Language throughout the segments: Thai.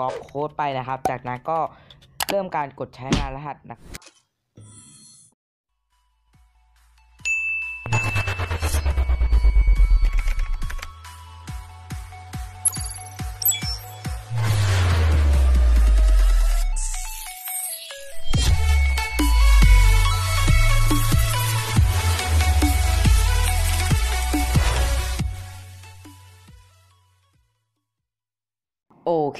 ก๊อปโค้ดไปนะครับ จากนั้นก็เริ่มการกดใช้งานรหัสนะ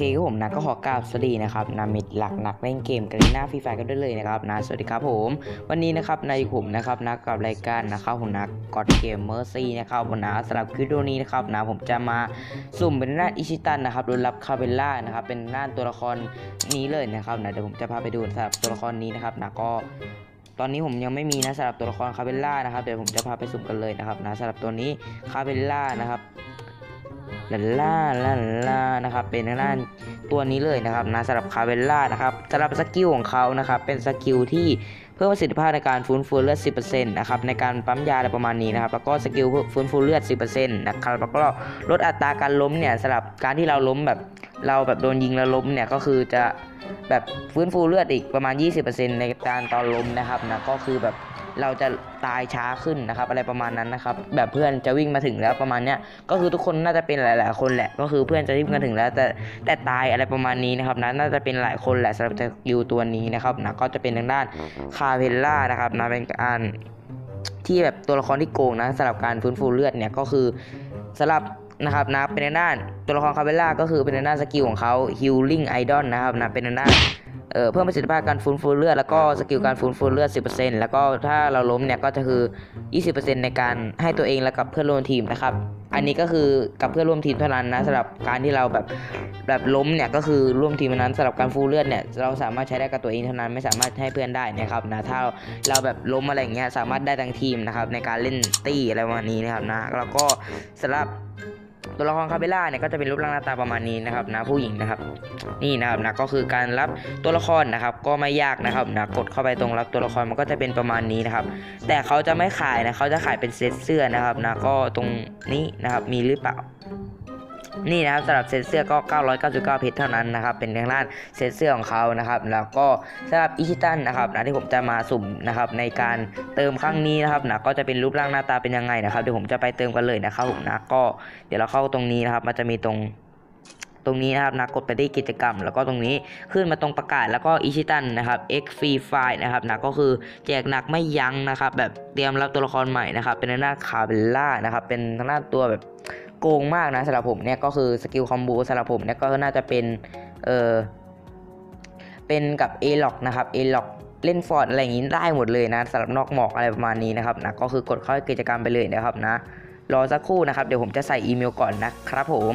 เคครับผมนะก็ขอกราบสวัสดีนะครับนามิดหลักนักเล่นเกมกันหน้าฟรีไฟกันด้วยเลยนะครับนะสวัสดีครับผม วันนี้นะครับในผมนะครับนะกับรายการนะครับผมนะกอดเกมเมอร์ซี่นะครับผมนะสำหรับคลิปวิดีโอนี้นะครับนะผมจะมาสุ่มเป็นหน้าอิชิตันนะครับโดยรับคาเบลล่านะครับเป็นหน้าตัวละครนี้เลยนะครับนะเดี๋ยวผมจะพาไปดูสำหรับตัวละครนี้นะครับนะก็ตอนนี้ผมยังไม่มีนะสำหรับตัวละครคาเบลล่านะครับเดี๋ยวผมจะพาไปสุ่มกันเลยนะครับนะสำหรับตัวนี้คาเบลล่านะครับ ลาล่าลาล่านะครับเป็นทางด้านตัวนี้เลยนะครับนะสำหรับคาเบลล่านะครับสำหรับสกิลของเขานะครับเป็นสกิลที่เพิ่มประสิทธิภาพในการฟื้นฟูเลือด 10%นะครับในการปั๊มยาอะไรประมาณนี้นะครับแล้วก็สกิลฟื้นฟูเลือด 10%นะครับแล้วก็ลดอัตราการล้มเนี่ยสำหรับการที่เราล้มแบบเราแบบโดนยิงแล้วล้มเนี่ยก็คือจะแบบฟื้นฟูเลือดอีกประมาณ 20%ในการตอนล้มนะครับนะก็คือแบบ เราจะตายช้าขึ้นนะครับ อะไรประมาณนั้นนะครับ แบบเพื่อนจะวิ่งมาถึงแล้วประมาณเนี้ยก็คือทุกคนน่าจะเป็นหลาย ๆ คนแหละ ก็คือเพื่อนจะวิ่งมาถึงแล้ว แต่แต่ตายอะไรประมาณนี้นะครับนะน่าจะเป็นหลายคนแหละสำหรับสกิลตัวนี้นะครับนะก็จะเป็นทางด้านคาเพลล่านะครับนะเป็นการที่แบบตัวละครที่โกงนะสำหรับการฟื้นฟูเลือดเนี่ยก็คือสำหรับนะครับนะเป็นทางด้านตัวละครคาเบลล่าก็คือเป็นทางด้านสกิลของเขา healing idol นะครับนะเป็นทางด้าน เอ่อเพิ่มประสิทธิภาพการฟื้นฟูเลือดแล้วก็สกิลการฟื้นฟูเลือด 10%แล้วก็ถ้าเราล้มเนี่ยก็จะคือ 20%ในการให้ตัวเองและกับเพื่อนร่วมทีมนะครับ อันนี้ก็คือกับเพื่อนร่วมทีมเท่านั้นนะสำหรับการที่เราแบบแบบล้มเนี่ยก็คือร่วมทีมเท่านั้นสำหรับการฟูเลือดเนี่ยเราสามารถใช้ได้กับตัวเองเท่านั้นไม่สามารถให้เพื่อนได้นะครับนะถ้าเราแบบล้มอะไรอย่างเงี้ยสามารถได้ทั้งทีมนะครับในการเล่นตี้อะไรประมาณนี้นะครับนะแล้วก็สำหรับ ตัวละครคาเบล่าเนี่ยก็จะเป็นรูปร่างหน้าตาประมาณนี้นะครับนะผู้หญิงนะครับ นี่นะครับนะก็คือการรับตัวละครนะครับ ก็ไม่ยากนะครับนะกดเข้าไปตรงรับตัวละครมันก็จะเป็นประมาณนี้นะครับ แต่เขาจะไม่ขายนะเขาจะขายเป็นเซตเสื้อนะครับนะก็ตรงนี้นะครับมีหรือเปล่า นี่นะครับสำหรับเซตเสื้อก็ 999 เพชรเท่านั้นนะครับ เป็นทางด้านเซตเสื้อของเขานะครับ แล้วก็สำหรับอิชิตันนะครับนะที่ผมจะมาสุ่มนะครับในการเติมครั้งนี้นะครับนะก็จะเป็นรูปร่างหน้าตาเป็นยังไงนะครับเดี๋ยวผมจะไปเติมกันเลยนะครับผมนะก็เดี๋ยวเราเข้าตรงนี้นะครับ มันจะมีตรงตรงนี้นะครับนะกดไปที่กิจกรรม แล้วก็ตรงนี้ขึ้นมาตรงประกาศแล้วก็อิชิตันนะครับ X Free File นะครับนะก็คือแจกหนักไม่ยั้งนะครับ แบบเตรียมรับตัวละครใหม่นะครับ เป็นหน้าคาเบลล่านะครับ เป็นทางด้าตัวแบบ โกงมากนะสำหรับผมเนี่ยก็คือสกิลคอมโบสำหรับผมเนี่ยก็น่าจะเป็นเออเป็นกับเอล็อกนะครับเอล็อกเล่นฟอร์ดอะไรอย่างนี้ได้หมดเลยนะสำหรับนอกหมอกอะไรประมาณนี้นะครับนะก็คือกดเข้ากิจกรรมไปเลยนะครับนะรอสักครู่นะครับเดี๋ยวผมจะใส่อีเมลก่อนนะครับผม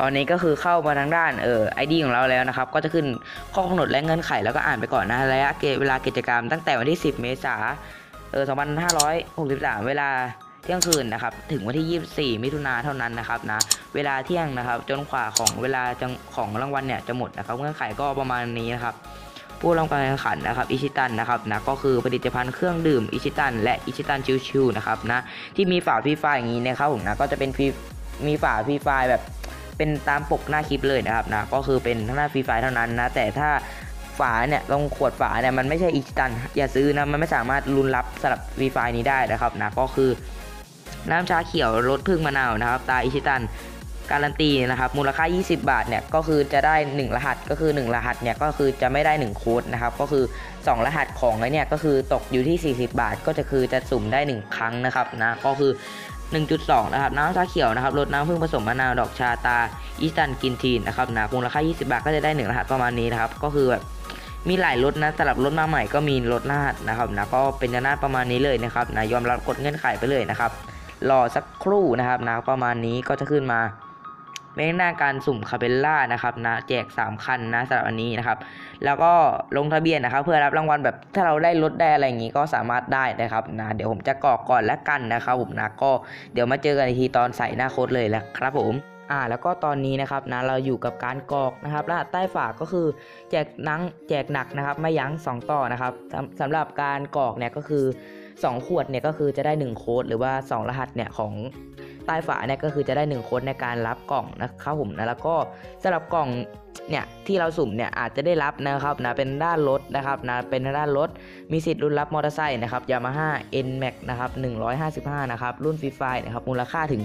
ตอนนี้ก็คือเข้ามาทางด้านเออไอดีของเราแล้วนะครับ ก็จะขึ้นข้อกำหนดและเงื่อนไขแล้วก็อ่านไปก่อนนะระยะเวลากิจกรรมตั้งแต่วันที่ 10 เมษายนเออ2563 เวลา เที่ยงคืนนะครับถึงวันที่ 24 มิถุนาเท่านั้นนะครับนะเวลาเที่ยงนะครับจนกว่าของเวลาของรางวัลเนี่ยจะหมดนะครับเงื่อนไขก็ประมาณนี้นะครับผู้ร่วมการแข่งขันนะครับอิชิตันนะครับนะก็คือผลิตภัณฑ์เครื่องดื่มอิชิตันและอิชิตันชิวๆนะครับนะที่มีฝาฟรีไฟอย่างนี้นะครับผมนะก็จะเป็นฟรีมีฝาฟรีไฟแบบเป็นตามปกหน้าคลิปเลยนะครับนะก็คือเป็นทั้งหน้าฟรีไฟเท่านั้นนะแต่ถ้าฝาเนี่ยตรงขวดฝาเนี่ยมันไม่ใช่อิชิตันอย่าซื้อนะมันไม่สามารถรุนรับสำหรับฟรีไฟนี้ได้นะครับนะก็คือ น้ำชาเขียวรสพึ่งมะนาวนะครับ ตาอิชิตันการันตีนะครับมูลค่า 20 บาทเนี่ยก็คือจะได้ 1 รหัสก็คือ 1 รหัสเนี่ยก็คือจะไม่ได้ 1 โค้ดนะครับก็คือ 2 รหัสของไอ้เนี่ยก็คือตกอยู่ที่ 40 บาท ก็จะคือจะสุ่มได้ 1 ครั้งนะครับนะก็คือ 1.2 นะครับน้ำชาเขียวนะครับรสน้ำผึ้งผสมมะนาวดอกชาตาอีสตันกินทีนนะครับนะมูลค่า 20 บาทก็จะได้ 1 รหัสประมาณนี้นะครับก็คือแบบมีหลายรถนะสำหรับรถมาใหม่ก็มีรถรหัสนะครับนะก็เป็นหน้าประมาณนี้เลยนะครับนะยอมรับกดเงื่อนไขไปเลยนะครับ รอสักครู่นะครับนะประมาณนี้ก็จะขึ้นมาเป็นหน้าการสุ่มคาเบลล่านะครับนะแจก 3 คันนะสำหรับอันนี้นะครับ แล้วก็ลงทะเบียนนะครับ เพื่อรับรางวัลแบบถ้าเราได้ลดได้อะไรอย่างนี้ก็สามารถได้นะครับนะเดี๋ยวผมจะกรอกก่อนแล้วกันนะครับผมนะก็เดี๋ยวมาเจอกันอีกทีตอนใส่หน้าโค้ดเลยแหละครับผมอ่าแล้วก็ตอนนี้นะครับนะเราอยู่กับการกรอกนะครับรหัสใต้ฝากก็คือแจกนังแจกหนักนะครับไม่ยั้ง2ต่อนะครับสำสำหรับการกรอกเนี่ยก็คือ 2 ขวดเนี่ยก็คือจะได้ 1 โค้ดหรือว่า 2 รหัสเนี่ยของ ใต้ฝาเนี่ยก็คือจะได้1โค้ดในการรับกล่องนะครับผมนะแล้วก็สำหรับกล่องเนี่ยที่เราสุ่มเนี่ยอาจจะได้รับนะครับนะเป็นด้านรถนะครับนะเป็นด้านรถมีสิทธิ์รุ่นรับมอเตอร์ไซค์นะครับยามาฮ่า N Max นะครับ155นะครับรุ่นฟรีไฟนะครับมูลค่าถึง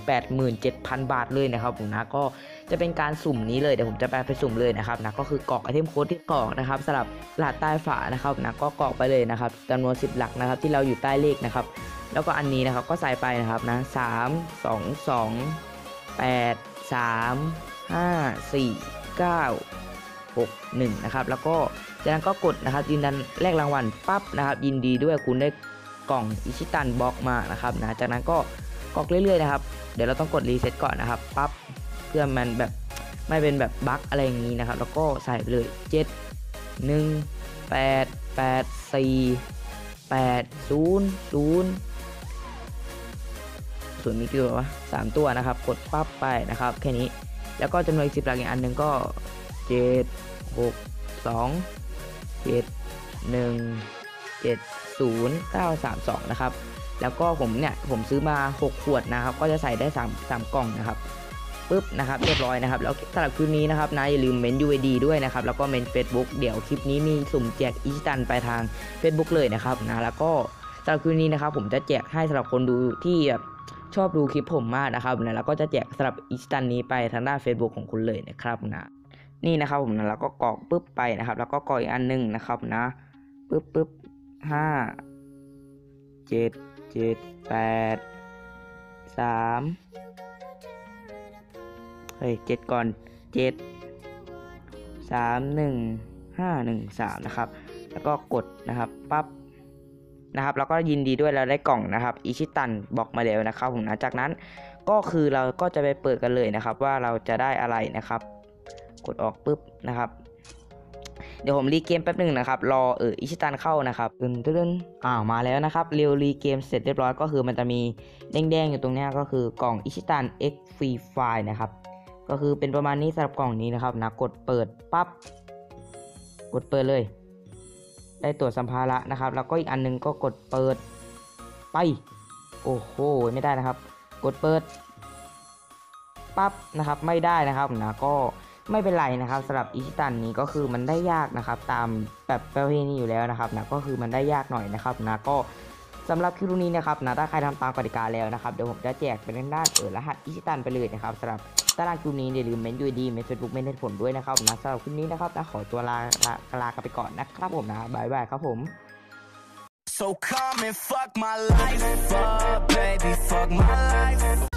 87,000 บาทเลยนะครับผมนะก็จะเป็นการสุ่มนี้เลยเดี๋ยวผมจะไปไปสุ่มเลยนะครับนะก็คือกรอกไอเทมโค้ดที่กรอกนะครับสำหรับรหัสใต้ฝานะครับนะก็กรอกไปเลยนะครับจำนวน 10 หลักนะครับที่เราอยู่ใต้เลขนะครับ แล้วก็อันนี้นะครับก็ใส่ไปนะครับนะสามสองสองแปดสามห้าสี่เก้าหกหนึ่งนะครับแล้วก็จากนั้นก็กดนะครับยืนยันแลกรางวัลปั๊บนะครับ ยินดีด้วยคุณได้กล่องอิชิตันบล็อกมานะครับนะจากนั้นก็กรอกเรื่อยๆนะครับ เดี๋ยวเราต้องกดรีเซ็ตก่อนนะครับปั๊บเพื่อมันแบบไม่เป็นแบบบั๊กอะไรอย่างนี้นะครับ แล้วก็ใส่ไปเลยเจ็ดหนึ่งแปดแปดสี่แปดศูนย์ศูนย์ ส่วนมีกี่ตัววะสามตัวนะครับ กดปั๊บไปนะครับ แค่นี้แล้วก็จำนวนอีกสิบหลักอีกอันหนึ่งก็เจ็ดหกสองเจ็ดหนึ่งเจ็ดศูนย์เก้าสามสองนะครับ แล้วก็ผมเนี่ยผมซื้อมา6ขวดนะครับ ก็จะใส่ได้3 3กล่องนะครับปุ๊บนะครับเรียบร้อยนะครับ แล้วสำหรับคลิปนี้นะครับนะอย่าลืมเมน UID ด้วยนะครับ แล้วก็เมน Facebook เดี๋ยวคลิปนี้มีสุ่มแจกอีชิตันไปทาง Facebook เลยนะครับนะแล้วก็สำหรับคลิปนี้นะครับ ผมจะแจกให้สำหรับคนดูที่แบบ ชอบดูคลิปผมมากนะครับนะแล้วก็จะแจกสำหรับอิสตันนี้ไปทางด้าน Facebook ของคุณเลยนะครับนะนี่นะครับผมนะแล้วก็กรอกปุ๊บไปนะครับ แล้วก็กรอกอีกอันหนึงนะครับนะปุ๊บปุ๊บห้าเจ็ดเจ็ดแปดสามเฮ้ยเจ็ดก่อนเจ็ดสามหนึ่งห้าหนึ่งสามนะครับ แล้วก็กดนะครับปั๊บ นะครับแล้วก็ยินดีด้วยเราได้กล่องนะครับอิชิตันบอกมาแล้วนะครับผมนะจากนั้นก็คือเราก็จะไปเปิดกันเลยนะครับ ว่าเราจะได้อะไรนะครับ กดออกปุ๊บนะครับ เดี๋ยวผมรีเกมแป๊บหนึ่งนะครับ รอเอออิชิตันเข้านะครับตึนตึนอ้าวมาแล้วนะครับเร็วรีเกมเสร็จเรียบร้อยก็คือมันจะมีแดงๆอยู่ตรงนี้ก็คือกล่องอิชิตัน X Free File นะครับก็คือเป็นประมาณนี้สำหรับกล่องนี้นะครับนะกดเปิดปั๊บกดเปิดเลย ได้ตรวจสัมภาระนะครับ แล้วก็อีกอันหนึงก็กดเปิดไป โอ้โห ไม่ได้นะครับ กดเปิดปั๊บนะครับ ไม่ได้นะครับนะก็ไม่เป็นไรนะครับสำหรับอิชิตันนี้ก็คือมันได้ยากนะครับ ตามแบบประเพณีอยู่แล้วนะครับนะก็คือมันได้ยากหน่อยนะครับนะก็สำหรับคลิปนี้นะครับนะถ้าใครทำตามกติกาแล้วนะครับเดี๋ยวผมจะแจกเป็นด้านเออรหัสอิชิตันไปเลยนะครับสำหรับ ตารางคลิปนี้อย่าลืมเม้นด้วยดีเม้นเฟซบุ๊กเม้นให้ผลด้วยนะครับนะสำหรับคลิปนี้นะครับนะขอตัวลาลาลากันไปก่อนนะครับผมนะบายบายครับผม So come and fuck my life up, baby, fuck my life